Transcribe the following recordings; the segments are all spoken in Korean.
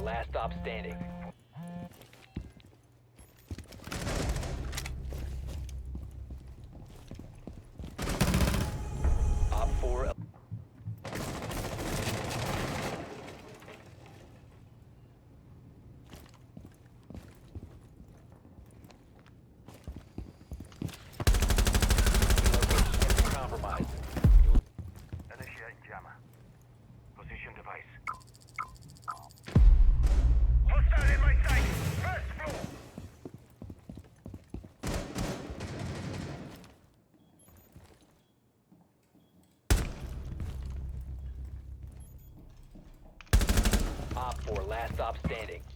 4, last stop standing. Op 4, last stop standing.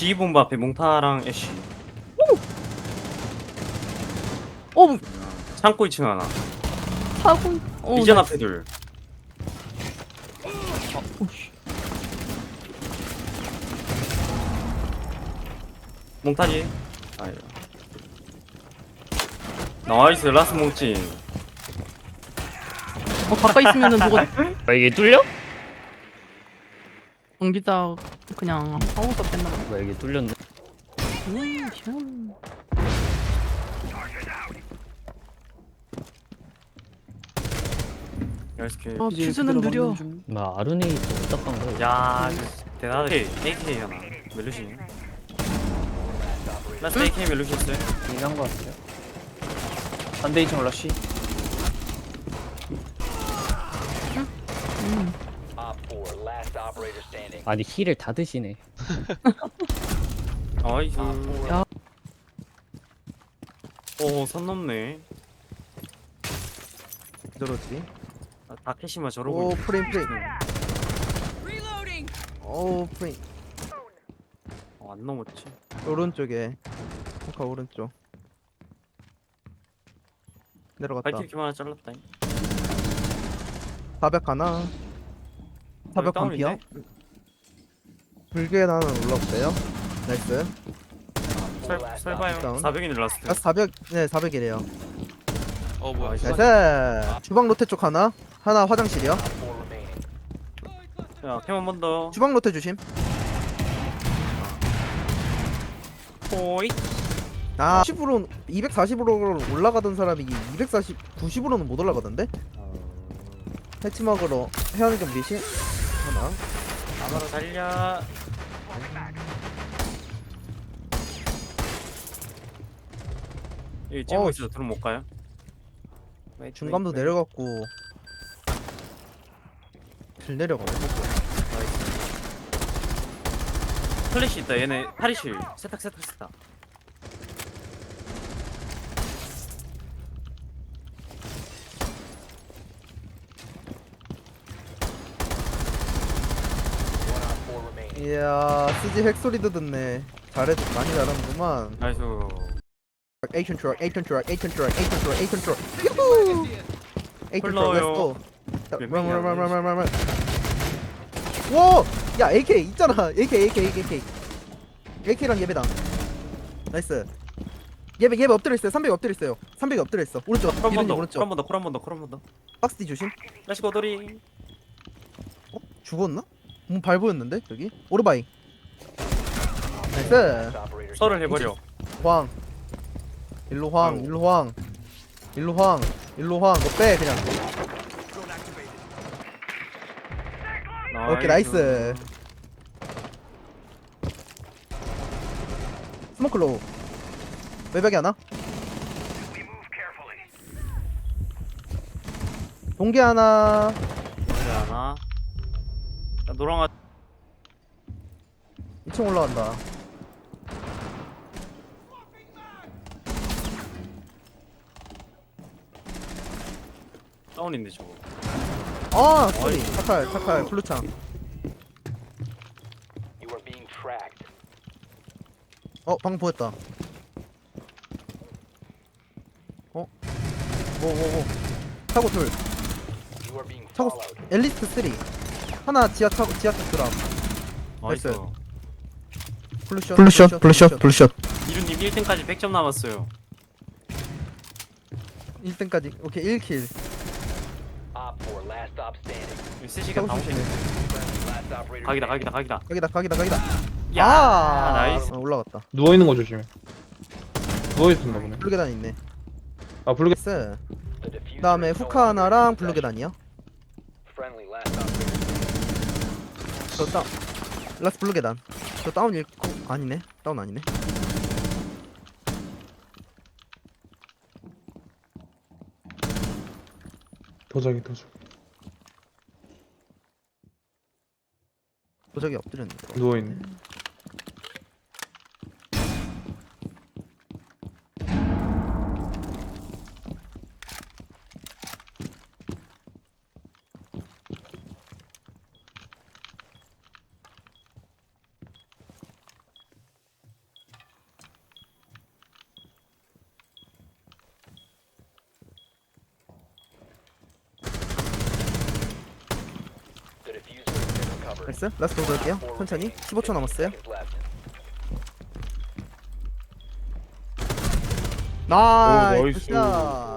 지휘본부 앞에 몽타랑 애쉬. 어 창고 2층 하나. 사고. 어, 이전 나- 앞에 둘. 어, 씨. 몽타지. 아유 나이스 라스 몽칭 어 가까이 있으면은 누가 아, 이게 뚫려? 전기자 그냥 하우가 뺐나 봐. 뭐 이게 뚫렸네. 음, 시원. 열스케 아 퓨즈는 느려. 나 아르네이 어떡한 거야? 야 대단하게 AK 하나 멜루시 라스 AK 멜루시 했어요 이한 거 같아요. 반대 2층 러쉬. 음. Op 4, last operator standing. 아니 힐을 다 드시네. 나이스 야. 오선 넘네 저러지. 아, 다케시마 저러고 오 있네. 프레임 프레임. 오 프레임. 어, 안 넘었지 오른쪽에. 포카 오른쪽. 내려갔다. 발키리 키만 하나 잘랐다 400 하나. 400 다운인데? 반피요. 불게 하나 올라올게요. 나이스. 설, 설봐요 다운. 400인 라스트 아 400, 네 400이래요. 어 뭐야 나이스. 주방 로테 쪽 하나. 하나 화장실이요. Op 4 remaining. 자캠한 번더 주방 로테 주심. 호이 아 10으로 240으로 올라가던 사람이 240, 90으로는 못 올라가던데? 해치 먹으러 해안경 미신 하나. 아마로 달려. 여기 어, 있어 들어 못 가요? 중감도 내려갔고. 들 내려가고 플래시 있다. 얘네 탈의실. 세탁 세탁 세탁 One Op 4 remaining. 이야 쓰지 핵소리도 듣네. 잘해 많이 잘하는구만. 나이스. A 컨트롤 A 컨트롤 A 컨트롤 A 컨트롤 A 컨트롤 유후 A 컨트롤 흘러요. 렛츠고 몇 명이야, 런런런런런런 와야 AK 있잖아 AK AK AK AK AK랑 예배다. 나이스. 예배 예배 엎드려 있어요. 300 엎드려 있어요. 300 엎드려 있어. 오른쪽 이른이 더 오른쪽. 콜한번 더 콜한번 더 콜한번 더. 박스 뒤 조심. 다시 고돌이 죽었나? 뭐발 보였는데 여기? 오르바이 나이스. 설을 해버려. 황. 일로 황. 일로 황. 일로 황 일로 황 너 빼 그냥. 오케이 나이스. 스모클로우 외벽이 하나. 동계 하나. 이제 하나 자, 노랑아 2층 올라간다. 다운인데 저거. 아 소리. 차칼 차칼 블루창. You are being tracked. 어 방금 보였다. 어? 뭐 뭐 뭐? 차고 둘. You are being 차고 followed. 앨리스트 3 하나 지하 차고 지하 쪽 드랍 나이스. 블루샷 블루샷 블루샷 블루샷 이루님 1등까지 100점 남았어요. 1등까지 오케이 1킬 Op 4, last stop standing. 3시간 다 오시네. Friendly, last operator 각이다. 각이다, 각이다. 각이다 각이다 각이다 야, 아 나이스. 어, 올라갔다 누워 있는 거 조심해 누워 있었나 보네 블루 계단 있네 아 블루게 나이스 The diffuser 그 다음에 is no 후카 longer in 하나랑. 블루계단이야 Friendly, last operator. 저 다운 라스 블루 계단 저 다운 읽고 아니네. 다운 아니네. 도적이 도적 도적이 엎드렸네 또. 누워있네 나이스 라스 도 돌게요 Op four 천천히 remaining. 15초 남았어요 15 seconds left. 나이스 나이스. 굿샷